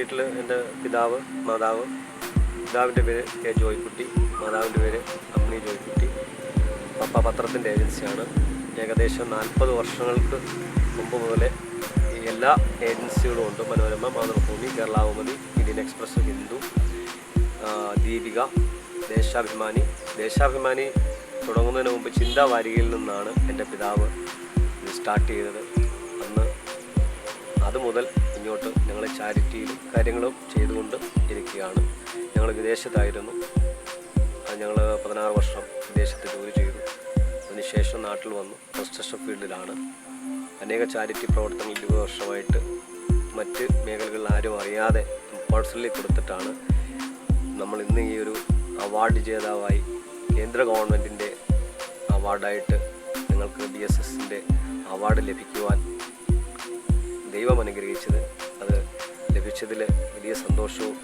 വീട്ടിൽ എന്റെ പിതാവ് മാതാവ്. പിതാവിന്റെ പേര് കെ ജോയിക്കുട്ടി മാതാവിന്റെ പേര് അമ്മിണി ജോയിക്കുട്ടി. പപ്പ പത്രത്തിന്റെ ഏജൻസിയാണ്. ഏകദേശം നാൽപ്പത് വർഷങ്ങൾക്ക് മുമ്പ് മുതലേ എല്ലാ ഏജൻസികളും ഉണ്ട്. മനോരമ മാതൃഭൂമി കേരളാവുമതി ഇന്ത്യൻ എക്സ്പ്രസ് ഹിന്ദു ദീപിക ദേശാഭിമാനി. ദേശാഭിമാനി തുടങ്ങുന്നതിന് മുമ്പ് ചിന്താവാരികയിൽ നിന്നാണ് എന്റെ പിതാവ് സ്റ്റാർട്ട് ചെയ്തത്. അന്ന് അതുമുതൽ ഇങ്ങോട്ട് ഞങ്ങൾ ചാരിറ്റിയിലും കാര്യങ്ങളും ചെയ്തുകൊണ്ട് ഇരിക്കുകയാണ്. ഞങ്ങൾ വിദേശത്തായിരുന്നു. ഞങ്ങൾ പതിനാറ് വർഷം വിദേശത്ത് ജോലി ചെയ്തു. അതിനുശേഷം നാട്ടിൽ വന്നു. കൺസ്ട്രക്ഷൻ ഫീൽഡിലാണ്. അനേക ചാരിറ്റി പ്രവർത്തനങ്ങൾ ഇരുപത് വർഷമായിട്ട് മറ്റ് മേഖലകളിൽ ആരും അറിയാതെ പേഴ്സണലി കൊടുത്തിട്ടാണ് നമ്മൾ ഇന്ന് ഈ ഒരു അവാർഡ് ജേതാവായി കേന്ദ്ര ഗവൺമെന്റിന്റെ അവാർഡായിട്ട് ഞങ്ങൾക്ക് ബി എസ് എസിന്റെ അവാർഡ് ലഭിക്കുവാൻ ദൈവം അനുഗ്രഹിച്ചത്. അത് ലഭിച്ചതിൽ വലിയ സന്തോഷവും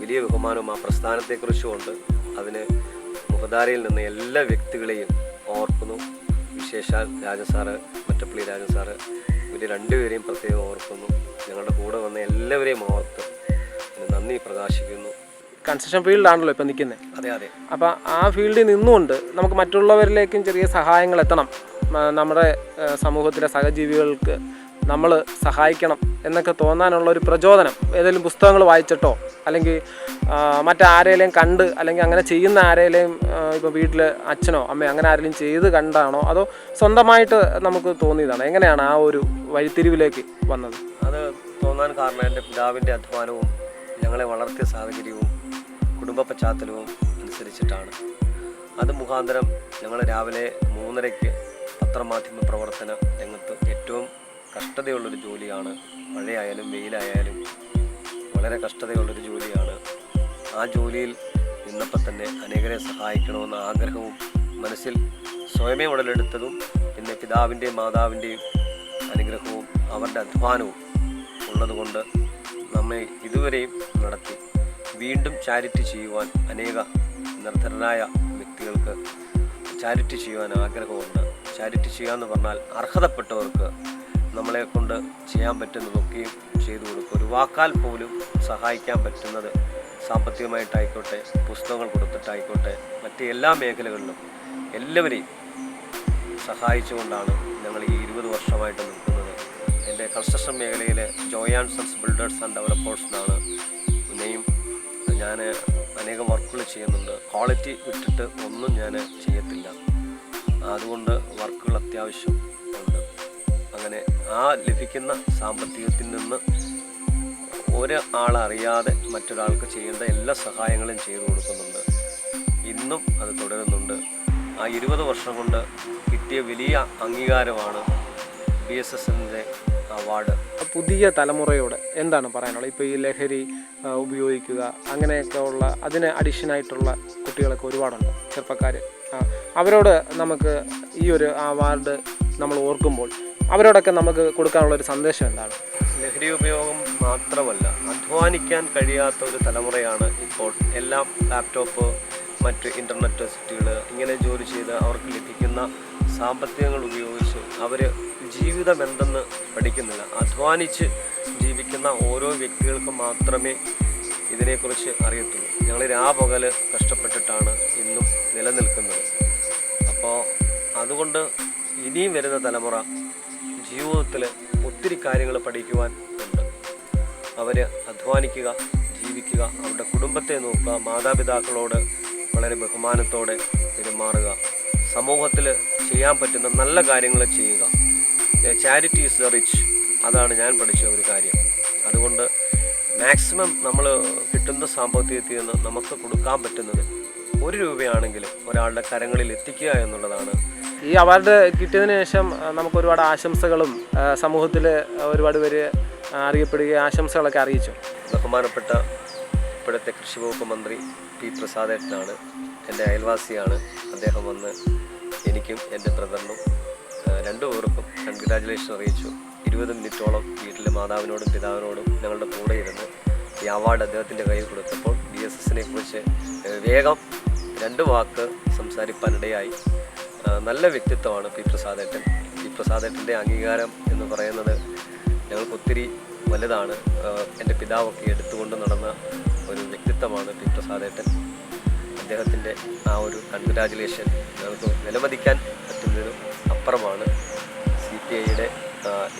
വലിയ ബഹുമാനവും ആ പ്രസ്ഥാനത്തെക്കുറിച്ചും ഉണ്ട്. അതിന് മുഖധാരയിൽ നിന്ന് എല്ലാ വ്യക്തികളെയും ഓർക്കുന്നു. വിശേഷാൽ രാജൻ സാറ് മറ്റപ്പള്ളി രാജൻ സാറ് ഇവർ രണ്ടുപേരെയും പ്രത്യേകം ഓർക്കുന്നു. ഞങ്ങളുടെ കൂടെ വന്ന എല്ലാവരെയും ഓർത്ത് നന്ദി പ്രകാശിക്കുന്നു. കൺസ്ട്രക്ഷൻ ഫീൽഡിലാണല്ലോ ഇപ്പം നിൽക്കുന്നത് അതെ അതെ. അപ്പം ആ ഫീൽഡിൽ നിന്നുകൊണ്ട് നമുക്ക് മറ്റുള്ളവരിലേക്കും ചെറിയ സഹായങ്ങൾ എത്തണം. നമ്മുടെ സമൂഹത്തിലെ സഹജീവികൾക്ക് നമ്മൾ സഹായിക്കണം എന്നൊക്കെ തോന്നാനുള്ള ഒരു പ്രചോദനം. ഏതെങ്കിലും പുസ്തകങ്ങൾ വായിച്ചിട്ടോ അല്ലെങ്കിൽ മറ്റാരെയും കണ്ട് അല്ലെങ്കിൽ അങ്ങനെ ചെയ്യുന്ന ആരെയും ഇപ്പോൾ വീട്ടിൽ അച്ഛനോ അമ്മയോ അങ്ങനെ ആരെങ്കിലും ചെയ്ത് കണ്ടാണോ അതോ സ്വന്തമായിട്ട് നമുക്ക് തോന്നിയതാണ്? എങ്ങനെയാണ് ആ ഒരു വഴിത്തിരിവിലേക്ക് വന്നത്? അത് തോന്നാൻ കാരണം എന്റെ പിതാവിന്റെ അധ്വാനവും ഞങ്ങളെ വളർത്തിയ സാഹചര്യവും കുടുംബ പശ്ചാത്തലവും അനുസരിച്ചിട്ടാണ്. അത് മുഖാന്തരം ഞങ്ങൾ രാവിലെ മൂന്നരയ്ക്ക് പത്രമാധ്യമ പ്രവർത്തന രംഗത്ത് ഏറ്റവും കഷ്ടതയുള്ളൊരു ജോലിയാണ്. മഴയായാലും വെയിലായാലും വളരെ കഷ്ടതയുള്ളൊരു ജോലിയാണ്. ആ ജോലിയിൽ നിന്നപ്പോൾ തന്നെ അനേകരെ സഹായിക്കണമെന്ന ആഗ്രഹവും മനസ്സിൽ സ്വയമേ ഉടലെടുത്തതും പിന്നെ പിതാവിന്റെയും മാതാവിന്റെയും അനുഗ്രഹവും അവരുടെ അധ്വാനവും ഉള്ളതുകൊണ്ട് നമ്മെ ഇതുവരെയും നടത്തി. വീണ്ടും ചാരിറ്റി ചെയ്യുവാൻ അനേക നിർധനരായ വ്യക്തികൾക്ക് ചാരിറ്റി ചെയ്യുവാൻ ആഗ്രഹമുണ്ട്. ചാരിറ്റി ചെയ്യുക എന്ന് പറഞ്ഞാൽ അർഹതപ്പെട്ടവർക്ക് നമ്മളെ കൊണ്ട് ചെയ്യാൻ പറ്റുന്നതൊക്കെയും ചെയ്തു കൊടുക്കും. ഒരു വാക്കാൽ പോലും സഹായിക്കാൻ പറ്റുന്നത് സാമ്പത്തികമായിട്ടായിക്കോട്ടെ പുസ്തകങ്ങൾ കൊടുത്തിട്ടായിക്കോട്ടെ മറ്റ് എല്ലാ മേഖലകളിലും എല്ലാവരെയും സഹായിച്ചുകൊണ്ടാണ് ഞങ്ങൾ ഈ ഇരുപത് വർഷമായിട്ട് നിൽക്കുന്നത്. എന്റെ കൺസ്ട്രക്ഷൻ മേഖലയിലെ Joy and sons builders and developers എന്നാണ് നെയിം ഞാൻ അനേകം വർക്കുകൾ ചെയ്യുന്നുണ്ട്. ക്വാളിറ്റി വിട്ടിട്ട് ഒന്നും ഞാൻ ചെയ്യത്തില്ല. അതുകൊണ്ട് വർക്കുകൾ അത്യാവശ്യം ഉണ്ട്. ആ ലഭിക്കുന്ന സാമ്പത്തികത്തിൽ നിന്ന് ഒരാളറിയാതെ മറ്റൊരാൾക്ക് ചെയ്യേണ്ട എല്ലാ സഹായങ്ങളും ചെയ്തു കൊടുക്കുന്നുണ്ട്. ഇന്നും അത് തുടരുന്നുണ്ട്. ആ ഇരുപത് വർഷം കൊണ്ട് കിട്ടിയ വലിയ അംഗീകാരമാണ് ബി എസ് എസ് എന്നിന്റെ അവാർഡ്. പുതിയ തലമുറയോട് എന്താണ് പറയാനുള്ളത്? ഇപ്പോൾ ഈ ലഹരി ഉപയോഗിക്കുക അങ്ങനെയൊക്കെ ഉള്ള അതിന് അഡിഷനായിട്ടുള്ള കുട്ടികളൊക്കെ ഒരുപാടുണ്ട് ചെറുപ്പക്കാർ അവരോട് നമുക്ക് ഈ ഒരു അവാർഡ് നമ്മൾ ഓർക്കുമ്പോൾ അവരോടൊക്കെ നമുക്ക് കൊടുക്കാനുള്ള ഒരു സന്ദേശം എന്താണ്? ലഹരി ഉപയോഗം മാത്രമല്ല അധ്വാനിക്കാൻ കഴിയാത്ത ഒരു തലമുറയാണ് ഇപ്പോൾ എല്ലാം ലാപ്ടോപ്പ് മറ്റ് ഇന്റർനെറ്റ് സെറ്റുകൾ ഇങ്ങനെ ജോലി ചെയ്ത് അവർക്ക് ലഭിക്കുന്ന സാമ്പത്തികങ്ങൾ ഉപയോഗിച്ച് അവർ ജീവിതം എന്തെന്ന് പഠിക്കുന്നില്ല. അധ്വാനിച്ച് ജീവിക്കുന്ന ഓരോ വ്യക്തികൾക്കും മാത്രമേ ഇതിനെക്കുറിച്ച് അറിയത്തുള്ളൂ. ഞങ്ങൾ രാപകൽ കഷ്ടപ്പെട്ടിട്ടാണ് ഇന്നും നിലനിൽക്കുന്നത്. അപ്പോൾ അതുകൊണ്ട് ഇനിയും വരുന്ന തലമുറ ജീവിതത്തിൽ ഒത്തിരി കാര്യങ്ങൾ പഠിക്കുവാൻ ഉണ്ട്. അവർ അധ്വാനിക്കുക ജീവിക്കുക അവരുടെ കുടുംബത്തെ നോക്കുക മാതാപിതാക്കളോട് വളരെ ബഹുമാനത്തോടെ പെരുമാറുക സമൂഹത്തിൽ ചെയ്യാൻ പറ്റുന്ന നല്ല കാര്യങ്ങൾ ചെയ്യുക. ചാരിറ്റി ഈസ് ദ റിച്ച് അതാണ് ഞാൻ പഠിച്ച ഒരു കാര്യം. അതുകൊണ്ട് മാക്സിമം നമ്മൾ കിട്ടുന്ന സാമ്പത്തികത്തിൽ നിന്ന് നമുക്ക് കൊടുക്കാൻ പറ്റുന്നത് ഒരു രൂപയാണെങ്കിലും ഒരാളുടെ കരങ്ങളിൽ എത്തിക്കുക എന്നുള്ളതാണ് ഈ അവാർഡ് കിട്ടിയതിന് ശേഷം നമുക്ക് ഒരുപാട് ആശംസകളും സമൂഹത്തിൽ ഒരുപാട് പേര് അറിയപ്പെടുകയും ആശംസകളൊക്കെ അറിയിച്ചു. ബഹുമാനപ്പെട്ട ഇപ്പോഴത്തെ കൃഷി വകുപ്പ് മന്ത്രി പി പ്രസാദേട്ടനാണ്. എന്റെ അയൽവാസിയാണ്. അദ്ദേഹം വന്ന് എനിക്കും എന്റെ ബ്രദറിനും രണ്ടു പേർക്കും കൺഗ്രാജുലേഷൻ അറിയിച്ചു. ഇരുപത് മിനിറ്റോളം വീട്ടിലെ മാതാവിനോടും പിതാവിനോടും ഞങ്ങളുടെ കൂടെ ഇരുന്ന് ഈ അവാർഡ് അദ്ദേഹത്തിന്റെ കയ്യിൽ കൊടുത്തപ്പോൾ ബി എസ് എസിനെ കുറിച്ച് വേഗം രണ്ട് വാക്ക് സംസാരിപ്പാനിടയായി. നല്ല വ്യക്തിത്വമാണ് പി പ്രസാദേട്ടൻ. പി പ്രസാദേട്ടന്റെ അംഗീകാരം എന്ന് പറയുന്നത് ഞങ്ങൾക്ക് ഒത്തിരി വലുതാണ്. എന്റെ പിതാവൊക്കെ എടുത്തുകൊണ്ട് നടന്ന ഒരു വ്യക്തിത്വമാണ് പി പ്രസാദേട്ടൻ. അദ്ദേഹത്തിന്റെ ആ ഒരു കൺഗ്രാജുലേഷൻ ഞങ്ങൾക്ക് വിലമതിക്കാൻ പറ്റുന്നതിനും അപ്പുറമാണ് സി പി ഐയുടെ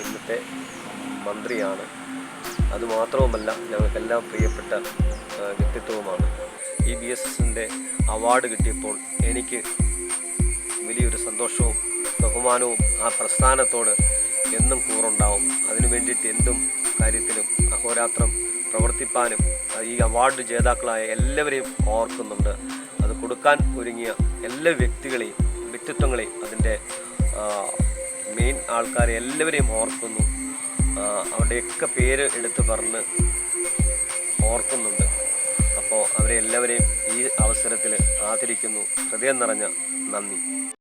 ഇന്നത്തെ മന്ത്രിയാണ്. അതുമാത്രവുമല്ല ഞങ്ങൾക്കെല്ലാം പ്രിയപ്പെട്ട വ്യക്തിത്വവുമാണ്. ഈ ബി എസ് എസിന്റെ അവാർഡ് കിട്ടിയപ്പോൾ എനിക്ക് വലിയൊരു സന്തോഷവും ബഹുമാനവും ആ പ്രസ്ഥാനത്തോട് എന്നും കൂറുണ്ടാവും. അതിനു വേണ്ടിയിട്ട് എന്തും കാര്യത്തിലും അഹോരാത്രം പ്രവർത്തിപ്പാനും ഈ അവാർഡ് ജേതാക്കളായ എല്ലാവരെയും ഓർക്കുന്നുണ്ട്. അത് കൊടുക്കാൻ ഒരുങ്ങിയ എല്ലാ വ്യക്തികളെയും വ്യക്തിത്വങ്ങളെയും അതിന്റെ മെയിൻ ആൾക്കാരെ എല്ലാവരെയും ഓർക്കുന്നു. അവരുടെയൊക്കെ പേര് എടുത്തു പറഞ്ഞ് ഓർക്കുന്നുണ്ട്. അപ്പോൾ അവരെല്ലാവരെയും ഈ അവസരത്തിൽ ആദരിക്കുന്നു. ഹൃദയം നിറഞ്ഞ നന്ദി.